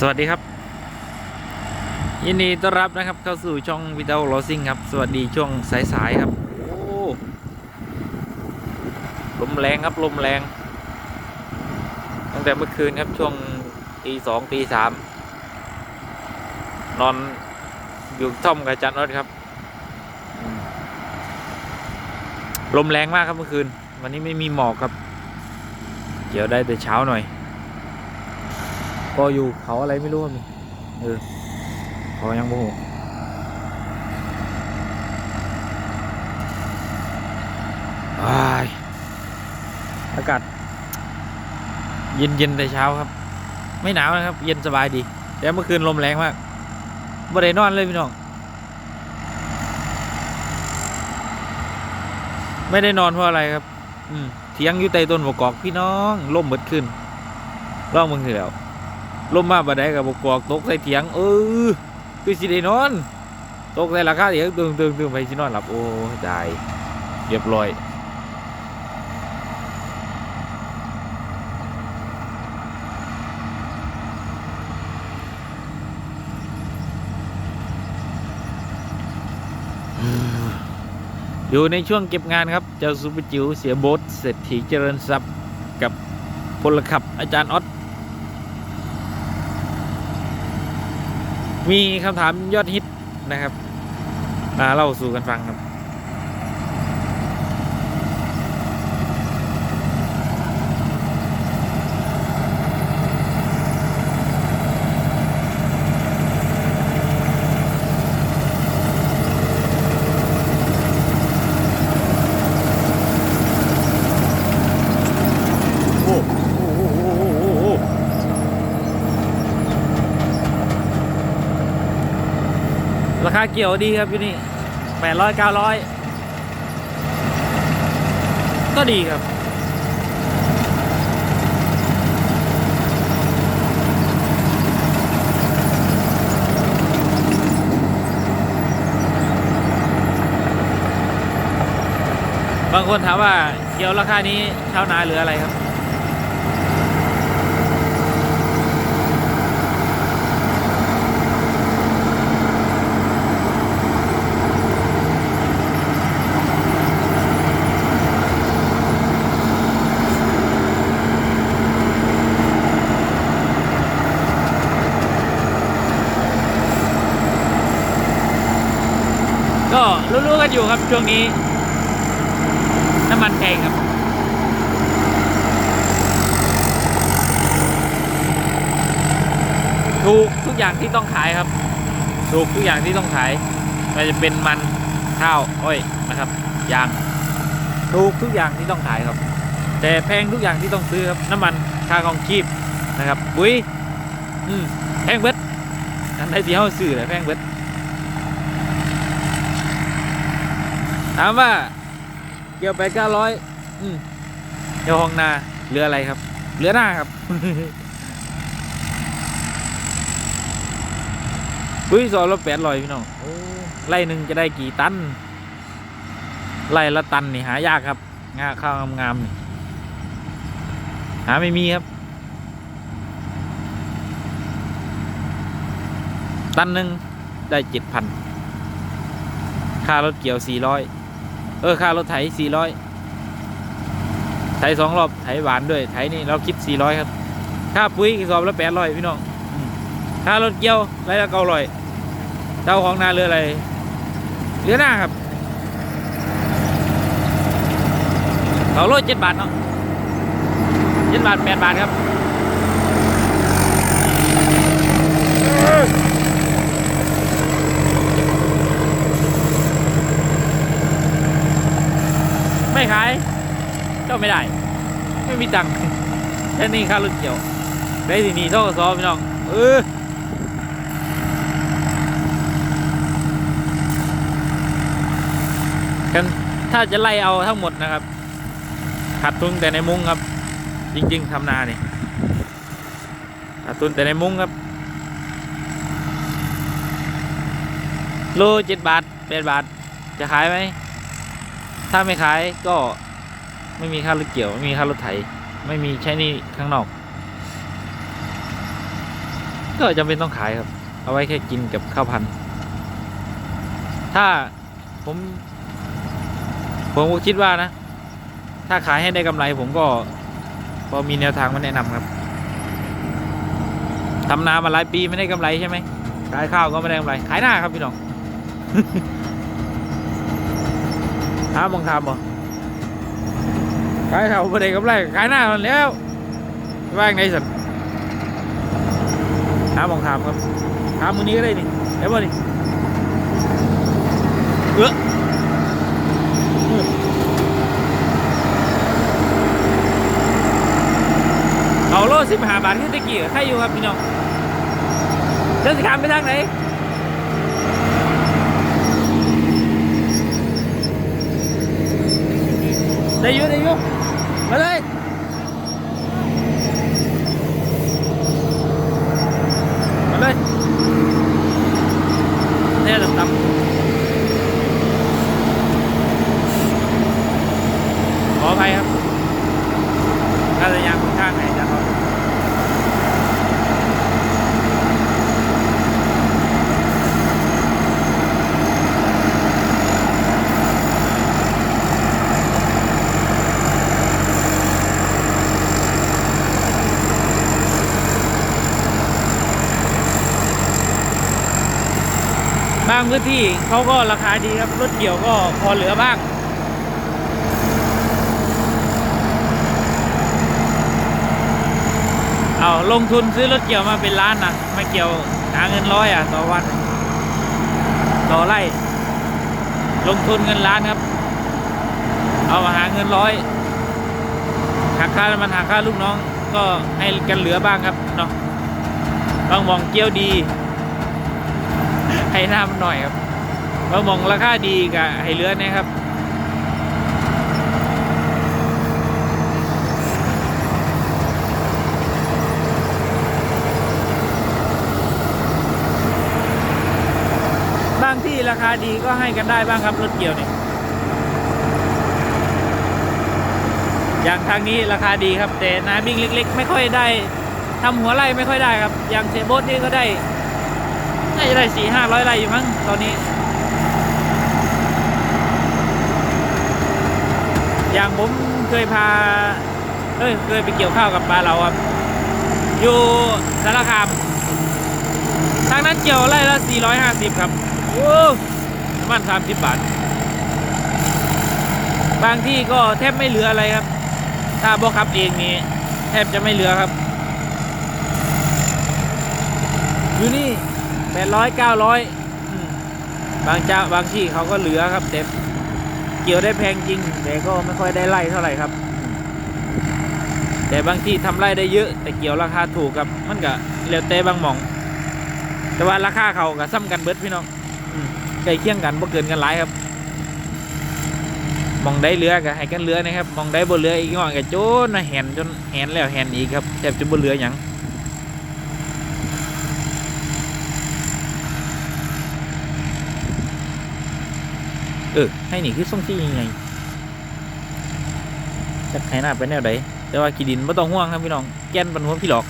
สวัสดีครับ ยินดีต้อนรับนะครับเข้าสู่ช่องวิดีโอโรซิ่งครับ สวัสดีช่วงสายๆครับโอ้ลมแรงครับลมแรง ตั้งแต่เมื่อคืนครับช่วงตีสองตีสามนอนอยู่ท่อมกับอาจันรถครับ ลมแรงมากครับเมื่อคืน วันนี้ไม่มีหมอกครับเดี๋ยวได้แต่เช้าหน่อย ก็อยู่เขาอะไรไม่รู้ครันเออเขายังโมโหอ้ายอากาศเย็นเย็นแต่เช้าครับ ไม่หนาวนะครับ เย็นสบายดี แต่เมื่อคืนลมแรงมากบ่ได้นอนเลยพี่น้อง ไม่ได้นอนเพราะอะไรครับ อืมเถียงอยู่ใต้ต้นบกกอกพี่น้องล่มเบิดขึ้นร่องมึงทีแล้ว ลมมาบ่ได้กับบกอกตกใส่เถียง เออคือสิได้นอน ตกใส่ราคาเถียงตึงตึงตึงไปสินอนหลับโอ้ตายเรียบร้อยอยู่ในช่วงเก็บงานครับ เจ้าซูเปอร์จิ๋วเสียโบทเศรษฐีเจริญทรัพย์กับพลขับอาจารย์ออส มีคำถามยอดฮิตนะครับมาเล่าสู่กันฟังครับ โอ้โหโอ้โหโอ้โหโอ้โห ราคาเกี่ยวดีครับอยู่นี่แปดร้อยเก้าร้อยก็ดีครับ บางคนถามว่าเกี่ยวราคานี้ชาวนาหรืออะไรครับ ก็รู้ๆกันอยู่ครับช่วงนี้ น้ำมันแพงครับ ถูกทุกอย่างที่ต้องขายครับ ถูกทุกอย่างที่ต้องขายไม่จะเป็นมันข้าวอ้อยนะครับยางถูกทุกอย่างที่ต้องขายครับ แต่แพงทุกอย่างที่ต้องซื้อครับ น้ำมันค่าของชีพนะครับปุ๋ยอืมแพงเบิดอันใดที่เขาซื้อเลยแพงเบิด ถามว่าเกี่ยวไปเก้าร้อยอืมเกี่ยวห้องนาเหลืออะไรครับเหลือหน้าครับปุ้ยสอนละแปดร้อยพี่น้องโอ้ไล่หนึ่งจะได้กี่ตันไล่ละตันนี่หายากครับงาข้าวงามๆนี่หาไม่มีครับ ตันหนึ่งได้เจ็ดพันค่ารถเกี่ยวสี่ร้อย เออ ค่ารถไถสี่ร้อยไถสองรอบไถหวานด้วยไถนี่เราคิดสี่ร้อยครับ ค่าปุ๋ยกระสอบละแปดร้อยพี่น้องค่ารถเกี่ยวไรละเก้าร้อยเจ้าของนาเรืออะไรเรือหน้าครับเขาโลดเจ็ดบาทเนาะเจ็ดบาทแปดบาทครับ ไม่ขายเจ้าไม่ได้ ไม่มีตังค์แค่นี้ค่ารถเกี่ยว ได้ทีนี้เท่ากับซอพี่น้อง เออกันถ้าจะไล่เอาทั้งหมดนะครับ ขาดทุนแต่ในมุ้งครับ จริง ๆทำนาเนี่ยขาดทุนแต่ในมุ้งครับ โลเจ็ดบาทแปดบาท จะขายไหม ถ้าไม่ขายก็ไม่มีค่ารถเกี่ยว ไม่มีค่ารถไถ ไม่มีใช้นี่ข้างนอก ก็จำเป็นต้องขายครับ เอาไว้แค่กินกับข้าวพันธุ์ถ้าผม ผมก็คิดว่านะ ถ้าขายให้ได้กำไรผมก็ พอมีแนวทางมาแนะนำครับทำนามาหลายปีไม่ได้กำไรใช่ไหมขายข้าวก็ไม่ได้กำไร ขายหน้าครับพี่น้อง หาบังคับบ่ขายข้าวไม่ได้กำไรขายหน้ามันแล้วว่างไรสันหาบังคับครับหามือนี้ก็ได้นี่ได้บ่นี่เออเอาโลสิบห้าบาทขึ้นตะกี้ใครอยู่ครับพี่น้องเดินสิขามไปทางไหน ได้อยุได้อยุมาเลย มาเลยเนี่ยต่ำๆขออภัยครับถ้าจะยังค่อนข้างไหนจะเขาบาง พื้นที่เขาก็ราคาดีครับ รถเกี่ยวก็พอเหลือบ้าง เอาลงทุนซื้อรถเกี่ยวมาเป็นล้านนะมาเกี่ยวหาเงินร้อยอะ ต่อวัน ต่อไร่ ลงทุนเงินล้านครับ เอามาหาเงินร้อยหักค่ามันหักค่าลูกน้องก็ให้กันเหลือบ้างครับเนาะบางมองเกี่ยวดี ให้หน้ามันหน่อยครับบามองราคาดีกับให้เลือนะครับบางที่ราคาดีก็ให้กันได้บ้างครับรถเกี่ยวเนี่ยอย่างทางนี้ราคาดีครับแต่นาบิ้งเล็ก ๆ ไม่ค่อยได้ทำหัวไร่ไม่ค่อยได้ครับ อย่างเซโบสนี่ก็ได้ น่าจะได้สี่ห้าร้อยไร่อยู่มั้งตอนนี้ อย่างผมเคยพาเอ้ยเคยไปเกี่ยวข้าวกับปลาเราครับ อยู่สารคาม ทางนั้นเกี่ยวไร่ละ450ครับโอ้น้ำมัน30บบาท บางที่ก็แทบไม่เหลืออะไรครับ ถ้าบอขับเองนี่แทบจะไม่เหลือครับอยู่นี่ 800 900อืมบางเจ้าบางที่เขาก็เหลือครับแต่เกี่ยวได้แพงจริง แต่ก็ไม่ค่อยได้ไล่เท่าไหร่ครับ แต่บางที่ทำไร่ได้เยอะ แต่เกี่ยวราคาถูกครับ มันก็แล้วแต่บางหม่อง แต่ว่าราคาเขากับซ้ำกันเบิดพี่น้องใกล้เคียงกันบ่เกินกันหลายครับมองได้เหลือก็ให้กันเหลือนะครับมองได้บ่เหลืออีกหน่อยก็โจนนะแหนจนแหนแล้วแหนอีกครับแทบจะบ่เหลือหยัง เออให้นี่คือส่งที่ยังไงจะให้หน้าไปแนวใดแต่ว่ากีดินไม่ต้องห่วงครับพี่น้องแก่นปันหัวพี่หลอก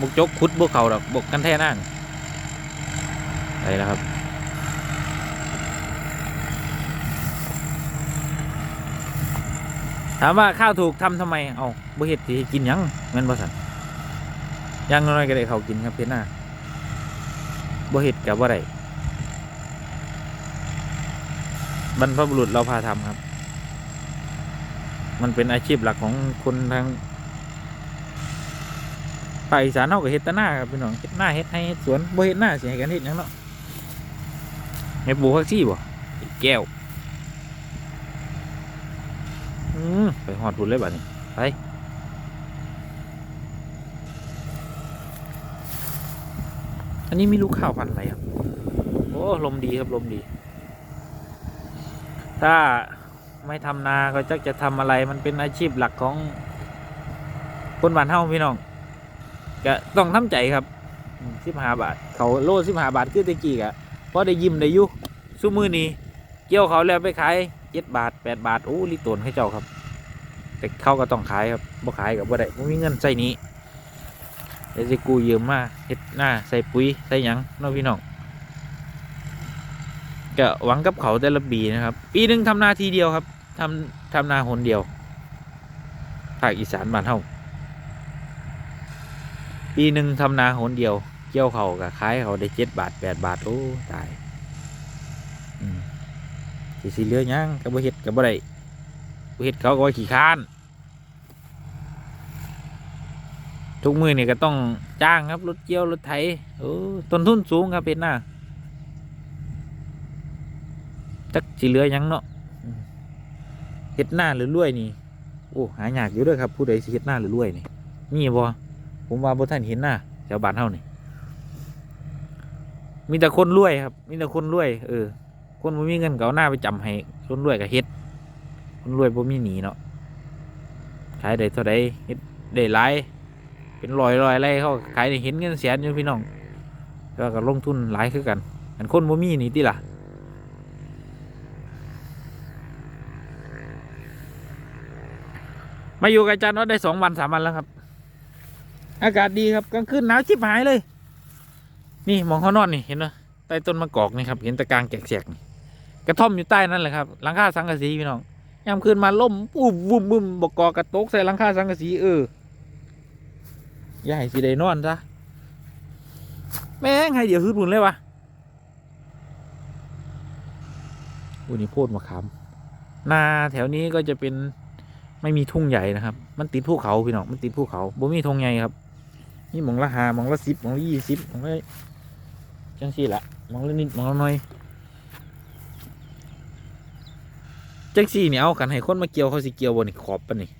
บกจกขุดบกเขาดอกบกกันแท่นั่งไปแล้วครับถามว่าข้าวถูกทำทำไม เอาบ่เห็ดสิให้กินยังแม่นบ่สันยังน้อยก็ได้เขากินครับเพชรหน้าบ่เห็ดกับบ่ได้ บรรพบุรุษเราพาทำครับ มันเป็นอาชีพหลักของคนทางภาคอีสานเฮาก็เฮ็ดแตหน้าครับพี่น้องเฮ็ดหน้าเฮ็ดให้เฮ็ดสวนบ่เฮ็ดหน้าสิให้กันเฮ็ดหยังเนาะเฮ็ดปลูกผักชีบ่แก้วอืมไปหอดพุ่นเลยบัดนี้ไปอันนี้มีลูกข้าวพันธุ์อะไรครับ โอ้ ลมดีครับ ลมดี ถ้าไม่ทำนาก็จักจะทำอะไรมันเป็นอาชีพหลักของคนบ้านเฮาพี่น้องก็ต้องทำใจครับสิบห้าบาท เขาโลสิบห้าบาทคือตะกี้กะพอได้ยิ้มได้อยุซุมือนี้เกี่ยวเขาแล้วไปขายเจ็ดบาทแปดบาทโอ้ลิตรนให้เจ้าครับ แต่เขาก็ต้องขายครับบ่ขายกับบ่ได้บ่มีเงินใส่นี้เดี๋ยวจะกูยืมมาเฮ็ดหน้าใส่ปุ๋ยใส่หยังน้องพี่น้อง ก็หวังกับเขาแต่ละปีนะครับ ปีหนึ่งทำนาทีเดียวครับทำทำนาหนเดียวภาคอีสานบ้านเฮาปีหนึ่งทำนาหนเดียวเกี่ยวเขากับขายเขาได้เจ็ดบาทแปดบาทโอ้ตายสิสิเหลือยังกับบ่เฮ็ดกับบ่ได้บ่เฮ็ดเขาก็ว่าขี้ค้าน ทุกมือเนี่ยก็ต้องจ้างครับรถเกี่ยวรถไถโอ้ต้นทุนสูงครับเป็นหน้า จักสิเหลือยังเนาะเฮ็ดหน้าหรือรวยนี่ โอ้หายากอยู่ด้วยครับ ผู้ใดสิเฮ็ดหน้าหรือรวยนี่มีบ่ผมว่าบ่ท่านเห็นหน้าแถวบ้านเฮานี่มีแต่คนรวยครับ มีแต่คนรวย เออ คนบ่มีเงินก็เอาหน้าไปจำให้ คนรวยก็เฮ็ด คนรวยบ่มีหนีเนาะขายได้เท่าใดเฮ็ดได้หลายเป็นรอยรอยอะไรเขาขายได้เห็นเงินแสนอยู่พี่น้องแล้วก็ลงทุนหลายคือกันอันคนบ่มีนี่ติล่ะ มาอยู่กับอาจารย์ว่าได้สองวันสามวันแล้วครับ อากาศดีครับกลางคืนหนาวชิบหายเลย นี่มองเขานอนนี่เห็นไหมใต้ต้นมะกอกนี่ครับเห็นตะกางแกกๆนี่กระท่อมอยู่ใต้นั่นแหละครับหลังคาสังกะสีพี่น้องยามคืนมาล่มปุ๊บบุ้มบุ้มบกกอกระตกใส่หลังคาสังกะสีเออยาให้สิได้นอนซะแม่งให้เดี๋ยวซื้อบุญเลยวะอุ้ยนี่โพดมะขามนาแถวนี้ก็จะเป็น ไม่มีทุ่งใหญ่นะครับ มันติดภูเขาพี่น้องมันติดภูเขาบ่มีทุ่งใหญ่ครับนี่มองละหามองละสิบมองละยี่สิบมองละจังสี่ละมองละนิดมองละน้อยจังสี่เนี่ยเอากันให้คนมาเกี่ยวเขาสิเกี่ยวบนขอบปะนี่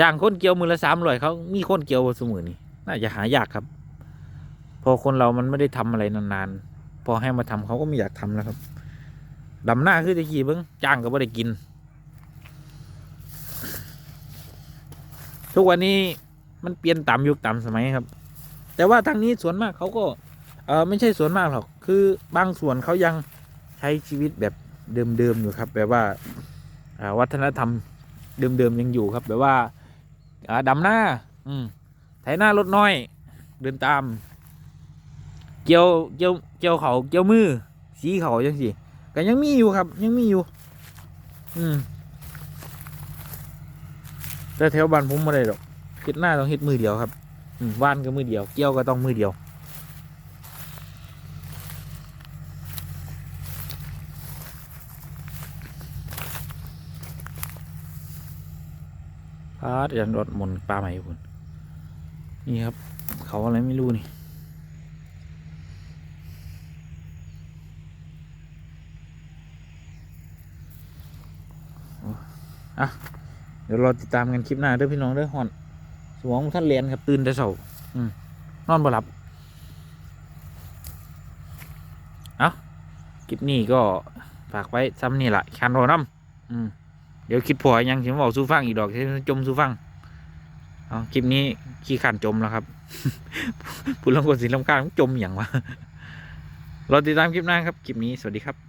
จ้างคนเกี่ยวมือละสามร้อยเขามีคนเกี่ยวบ่เสมือนี่น่าจะหายากครับ พอคนเรามันไม่ได้ทำอะไรนานๆพอให้มาทำเขาก็ไม่อยากทำแล้วครับดำหน้าคือตะกี้เบิ้งจ้างก็ไม่ได้กิน ทุกวันนี้มันเปลี่ยนตามยุคตามสมัยครับ แต่ว่าทางนี้ส่วนมากเขาก็เออไม่ใช่ส่วนมากหรอก คือบางส่วนเขายังใช้ชีวิตแบบเดิมๆอยู่ครับแบบว่าวัฒนธรรมเดิมๆยังอยู่ครับ แบบว่าดำหน้า อืมไถหน้ารถน้อย เดินตาม เกี่ยวเกี่ยวเกี่ยวเขาเกี่ยวมือ สีเขาจังสิก็ยังมีอยู่ครับ ยังมีอยู่ อืม แต่แถวบ้านผมไม่ได้หรอกเฮ็ดหน้าต้องเฮ็ดมือเดียวครับว่านก็มือเดียว เกี่ยวก็ต้องมือเดียว พาดยันรถมนปลาใหม่คุณนี่ครับ เขาอะไรไม่รู้นี่อ้อะ เดี๋ยวรอติดตามกันคลิปหน้าเด้อพี่น้องเด้อฮอนสมองท่านเรียนครับตื่นแต่เช้าอืมนอนบ่หลับ เอาคลิปนี้ก็ฝากไว้ซ้ำนี่แหละคันโรน้ำอืมเดี๋ยวคิดพอยังถึงบอกสู้ฟังอีกดอกที่จมสู้ฟังเอาคลิปนี้ขี้ขันจมแล้วครับพูดลงกดสิลำการจมอย่างวะรอติดตามคลิปหน้าครับ คลิปนี้สวัสดีครับ